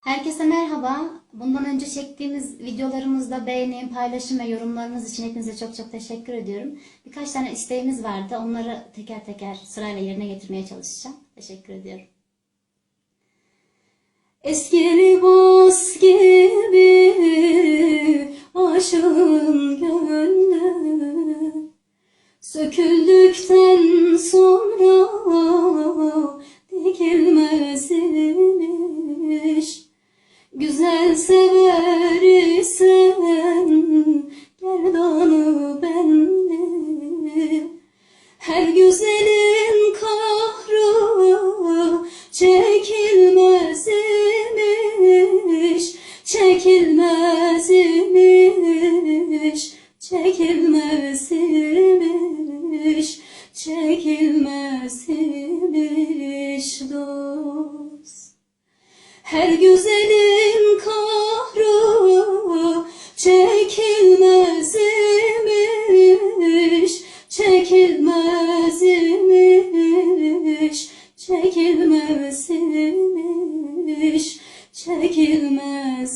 Herkese merhaba. Bundan önce çektiğimiz videolarımızda beğeni, paylaşım ve yorumlarınız için hepinize çok çok teşekkür ediyorum. Birkaç tane isteğimiz vardı. Onları teker teker sırayla yerine getirmeye çalışacağım. Teşekkür ediyorum. Eski libas gibi aşığın gönlü Söküldükten sonra Çekilmez imiş Çekilmez imiş Çekilmez imiş dost. Her güzelin kahrı çekilmez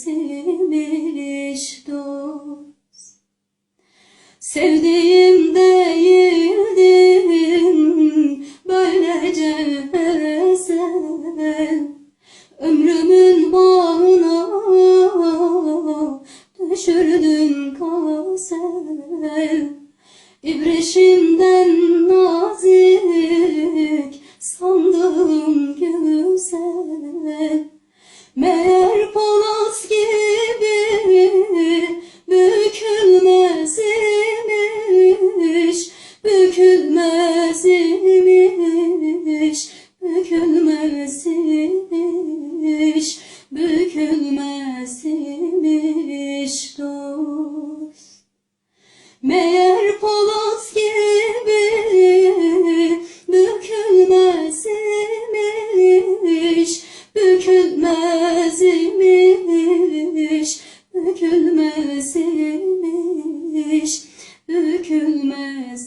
imiş dost. Sevdiğim değildin böylece sen Ömrümün bağına düşürdün kasel İbreşimden nazik Bükülmez imiş Bükülmez imiş Bükülmez imiş dost. Meğer palas gibi bükülmez imiş,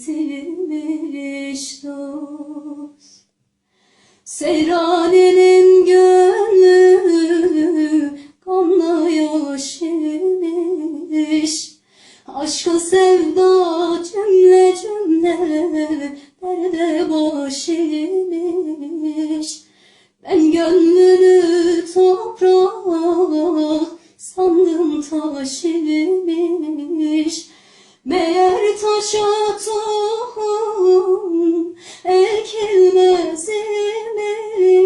imiş dost. Seyranenin gönlü kanla yaş. Aşka sevda cümle cümle derde baş imiş. Ben gönlünü toprak sandım taş imiş. Meğer taşa tohum ekilmez imiş,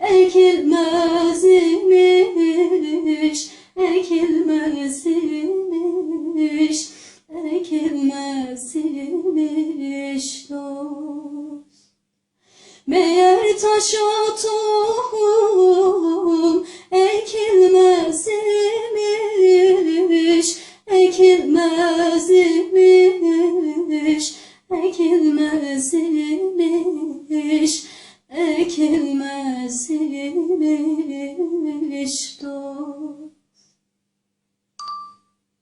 ekilmez imiş, ekilmez imiş, ekilmez imiş dost. Meğer taşa tohum